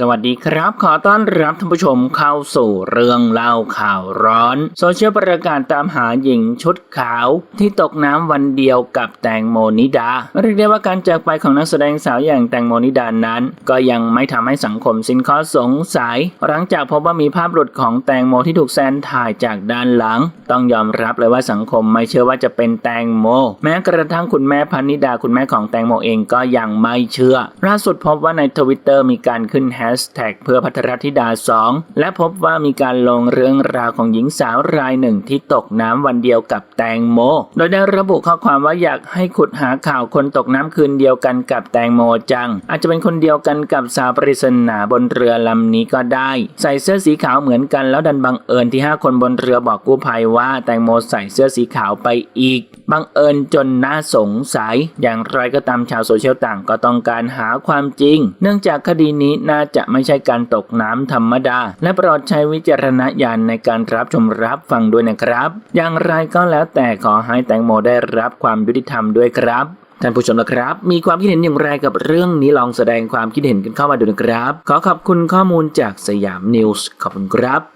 สวัสดีครับ ขอต้อนรับท่านผู้ชมเข้าสู่เรื่องเล่าข่าวร้อน โซเชียลประกาศตามหาหญิงชุดขาว ที่ตกน้ำวันเดียวกับแตงโมนิดา เรียกได้ว่าการจากไปของนักแสดงสาวอย่างแตงโมนิดานั้น ก็ยังไม่ทำให้สังคมสิ้นข้อสงสัย หลังจากพบว่ามีภาพหลุดของแตงโมที่ถูกแซนถ่ายจากด้านหลัง ต้องยอมรับเลยว่าสังคมไม่เชื่อว่าจะเป็นแตงโม แม้กระทั่งคุณแม่พันนิดาคุณแม่ของแตงโมเองก็ยังไม่เชื่อล่าสุดพบว่าในทวิตเตอร์มีการขึ้นแฮชแท็กเพื่อพัทรธิดา 2 และพบว่ามีการลงเรื่องราวของหญิงสาวรายหนึ่งที่ตกน้ำวันเดียวกับแตงโม โดยได้ระบุข้อความว่าอยากให้ขุดหาข่าวคนตกน้ำคืนเดียวกันกับแตงโมจัง อาจจะเป็นคนเดียวกันกับสาวปริศนาบนเรือลำนี้ก็ได้ ใส่เสื้อสีขาวเหมือนกันแล้วดันบังเอิญที่ 5 คนบนเรือบอกกู้ภัยว่าแตงโมใส่เสื้อสีขาวไปอีก บังเอิญจนน่าสงสัย อย่างไรก็ตามชาวโซเชียลต่างก็ต้องการหาความจริง เนื่องจากคดีนี้น่าจะไม่ใช่การตกน้ำธรรมดา และโปรดใช้วิจารณญาณในการรับชมรับฟังด้วยนะครับ อย่างไรก็แล้วแต่ขอให้แตงโมได้รับความยุติธรรมด้วยครับท่านผู้ชมนะครับ มีความคิดเห็นอย่างไรกับเรื่องนี้ลองแสดงความคิดเห็นกันเข้ามาดูนะครับ ขอขอบคุณข้อมูลจากสยามนิวส์ขอบคุณครับ